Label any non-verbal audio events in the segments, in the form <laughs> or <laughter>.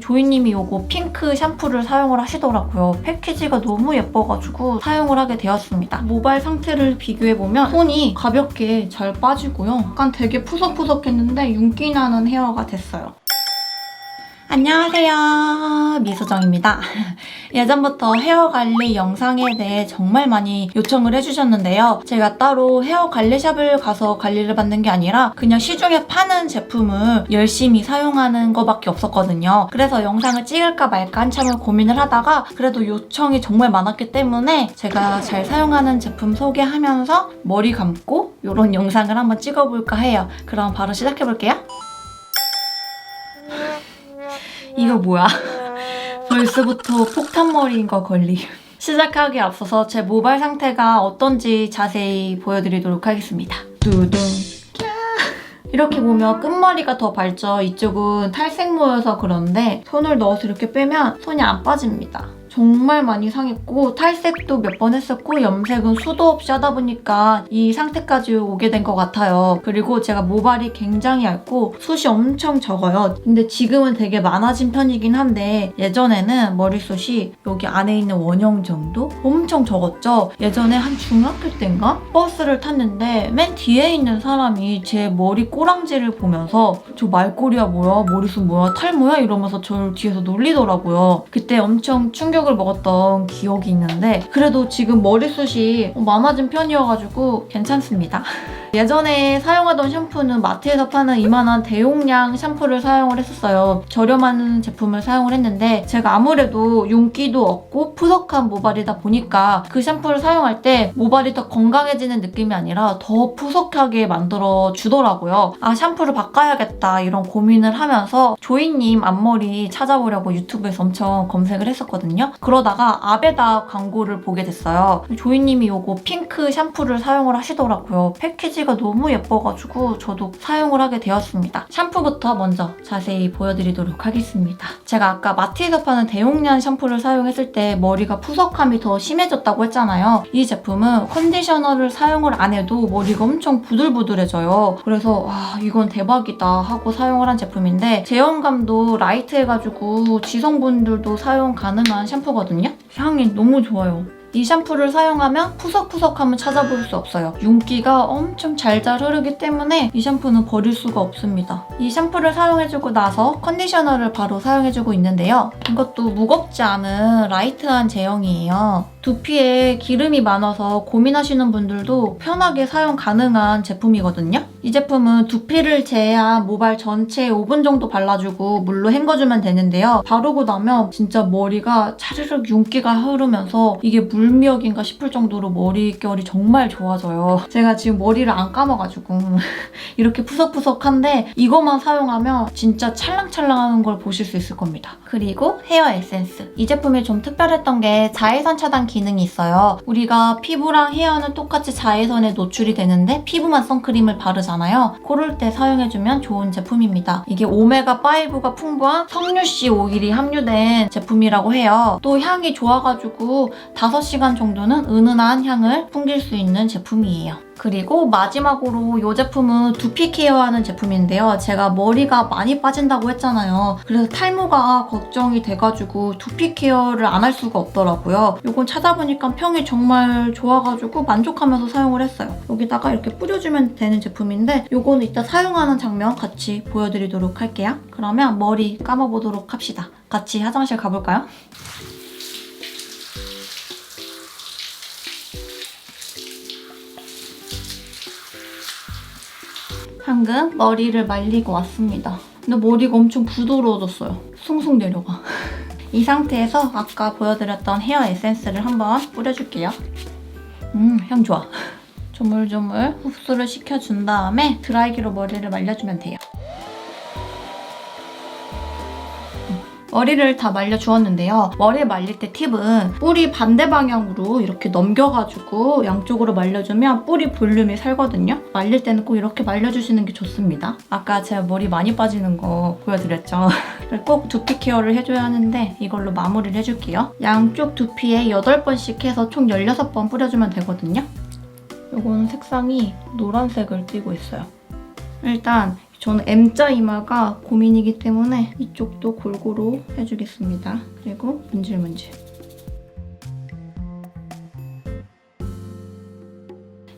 조이님이 요거 핑크 샴푸를 사용을 하시더라고요. 패키지가 너무 예뻐가지고 사용을 하게 되었습니다. 모발 상태를 비교해보면 손이 가볍게 잘 빠지고요. 약간 되게 푸석푸석했는데 윤기 나는 헤어가 됐어요. 안녕하세요. 미소정입니다. <laughs> 예전부터 헤어 관리 영상에 대해 정말 많이 요청을 해주셨는데요. 제가 따로 헤어 관리샵을 가서 관리를 받는 게 아니라 그냥 시중에 파는 제품을 열심히 사용하는 것밖에 없었거든요. 그래서 영상을 찍을까 말까 한참을 고민을 하다가 그래도 요청이 정말 많았기 때문에 제가 잘 사용하는 제품 소개하면서 머리 감고 이런 영상을 한번 찍어볼까 해요. 그럼 바로 시작해볼게요. 이거 뭐야? <laughs> 벌써부터 폭탄머리인 거 걸림. 시작하기에 앞서서 제 모발 상태가 어떤지 자세히 보여드리도록 하겠습니다. 두둥. 캬. 이렇게 보면 끝머리가 더 밝죠. 이쪽은 탈색 모여서 그런데 손을 넣어서 이렇게 빼면 손이 안 빠집니다. 정말 많이 상했고 탈색도 몇 번 했었고 염색은 수도 없이 하다 보니까 이 상태까지 오게 된 것 같아요. 그리고 제가 모발이 굉장히 얇고 숱이 엄청 적어요. 근데 지금은 되게 많아진 편이긴 한데 예전에는 머리숱이 여기 안에 있는 원형 정도? 엄청 적었죠? 예전에 한 중학교 때인가? 버스를 탔는데 맨 뒤에 있는 사람이 제 머리 꼬랑지를 보면서 저 말꼬리야 뭐야? 머리숱 뭐야? 탈모야? 이러면서 저를 뒤에서 놀리더라고요. 그때 엄청 충격을 먹었던 기억이 있는데 그래도 지금 머리숱이 많아진 편이어가지고 괜찮습니다. <laughs> 예전에 사용하던 샴푸는 마트에서 파는 이만한 대용량 샴푸를 사용을 했었어요. 저렴한 제품을 사용을 했는데 제가 아무래도 윤기도 없고 푸석한 모발이다 보니까 그 샴푸를 사용할 때 모발이 더 건강해지는 느낌이 아니라 더 푸석하게 만들어 주더라고요. 아 샴푸를 바꿔야겠다 이런 고민을 하면서 조이님 앞머리 찾아보려고 유튜브에서 엄청 검색을 했었거든요. 그러다가 아베다 광고를 보게 됐어요. 조이님이 요거 핑크 샴푸를 사용을 하시더라고요. 패키지 가 너무 예뻐가지고 저도 사용을 하게 되었습니다. 샴푸부터 먼저 자세히 보여드리도록 하겠습니다. 제가 아까 마트에서 파는 대용량 샴푸를 사용했을 때 머리가 푸석함이 더 심해졌다고 했잖아요. 이 제품은 컨디셔너를 사용을 안 해도 머리가 엄청 부들부들해져요. 그래서 와 이건 대박이다 하고 사용을 한 제품인데 제형감도 라이트해가지고 지성분들도 사용 가능한 샴푸거든요. 향이 너무 좋아요. 이 샴푸를 사용하면 푸석푸석함을 찾아볼 수 없어요. 윤기가 엄청 잘잘 흐르기 때문에 이 샴푸는 버릴 수가 없습니다. 이 샴푸를 사용해주고 나서 컨디셔너를 바로 사용해주고 있는데요. 이것도 무겁지 않은 라이트한 제형이에요. 두피에 기름이 많아서 고민하시는 분들도 편하게 사용 가능한 제품이거든요. 이 제품은 두피를 제외한 모발 전체에 5분 정도 발라주고 물로 헹궈주면 되는데요. 바르고 나면 진짜 머리가 차르륵 윤기가 흐르면서 이게 물미역인가 싶을 정도로 머릿결이 정말 좋아져요. 제가 지금 머리를 안 감아가지고 <laughs> 이렇게 푸석푸석한데 이것만 사용하면 진짜 찰랑찰랑하는 걸 보실 수 있을 겁니다. 그리고 헤어 에센스. 이 제품이 좀 특별했던 게 자외선 차단 기능이 있어요. 우리가 피부랑 헤어는 똑같이 자외선에 노출이 되는데 피부만 선크림을 바르잖아요. 그럴 때 사용해주면 좋은 제품입니다. 이게 오메가5가 풍부한 석류씨 오일이 함유된 제품이라고 해요. 또 향이 좋아가지고 5시간 정도는 은은한 향을 풍길 수 있는 제품이에요. 그리고 마지막으로 이 제품은 두피 케어하는 제품인데요. 제가 머리가 많이 빠진다고 했잖아요. 그래서 탈모가 걱정이 돼가지고 두피 케어를 안 할 수가 없더라고요. 이건 찾아보니까 평이 정말 좋아가지고 만족하면서 사용을 했어요. 여기다가 이렇게 뿌려주면 되는 제품인데 이거는 이따 사용하는 장면 같이 보여드리도록 할게요. 그러면 머리 감아보도록 합시다. 같이 화장실 가볼까요? 방금 머리를 말리고 왔습니다. 근데 머리가 엄청 부드러워졌어요. 숭숭 내려가. <laughs> 이 상태에서 아까 보여드렸던 헤어 에센스를 한번 뿌려줄게요. 음, 향 좋아. <laughs> 조물조물 흡수를 시켜준 다음에 드라이기로 머리를 말려주면 돼요. 머리를 다 말려주었는데요. 머리 말릴 때 팁은 뿌리 반대 방향으로 이렇게 넘겨가지고 양쪽으로 말려주면 뿌리 볼륨이 살거든요. 말릴 때는 꼭 이렇게 말려주시는 게 좋습니다. 아까 제가 머리 많이 빠지는 거 보여드렸죠. <laughs> 꼭 두피 케어를 해줘야 하는데 이걸로 마무리를 해줄게요. 양쪽 두피에 8번씩 해서 총 16번 뿌려주면 되거든요. 이거는 색상이 노란색을 띠고 있어요. 일단 저는 M자 이마가 고민이기 때문에 이쪽도 골고루 해주겠습니다. 그리고 문질문질.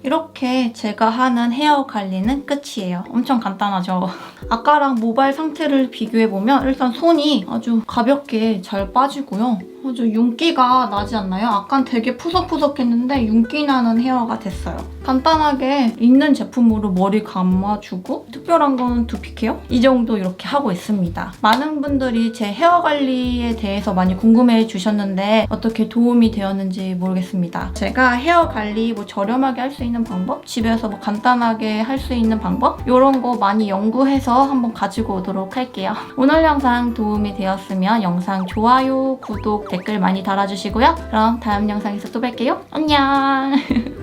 이렇게 제가 하는 헤어 관리는 끝이에요. 엄청 간단하죠? <laughs> 아까랑 모발 상태를 비교해보면 일단 손이 아주 가볍게 잘 빠지고요. 아주 윤기가 나지 않나요? 아깐 되게 푸석푸석했는데 윤기 나는 헤어가 됐어요. 간단하게 있는 제품으로 머리 감아주고 특별한 건 두피 케어? 이 정도 이렇게 하고 있습니다. 많은 분들이 제 헤어 관리에 대해서 많이 궁금해 주셨는데 어떻게 도움이 되었는지 모르겠습니다. 제가 헤어 관리 뭐 저렴하게 할 수 있는 방법, 집에서 뭐 간단하게 할 수 있는 방법 이런 거 많이 연구해서 한번 가지고 오도록 할게요. 오늘 영상 도움이 되었으면 영상 좋아요, 구독, 댓글 많이 달아주시고요. 그럼 다음 영상에서 또 뵐게요. 안녕! <laughs>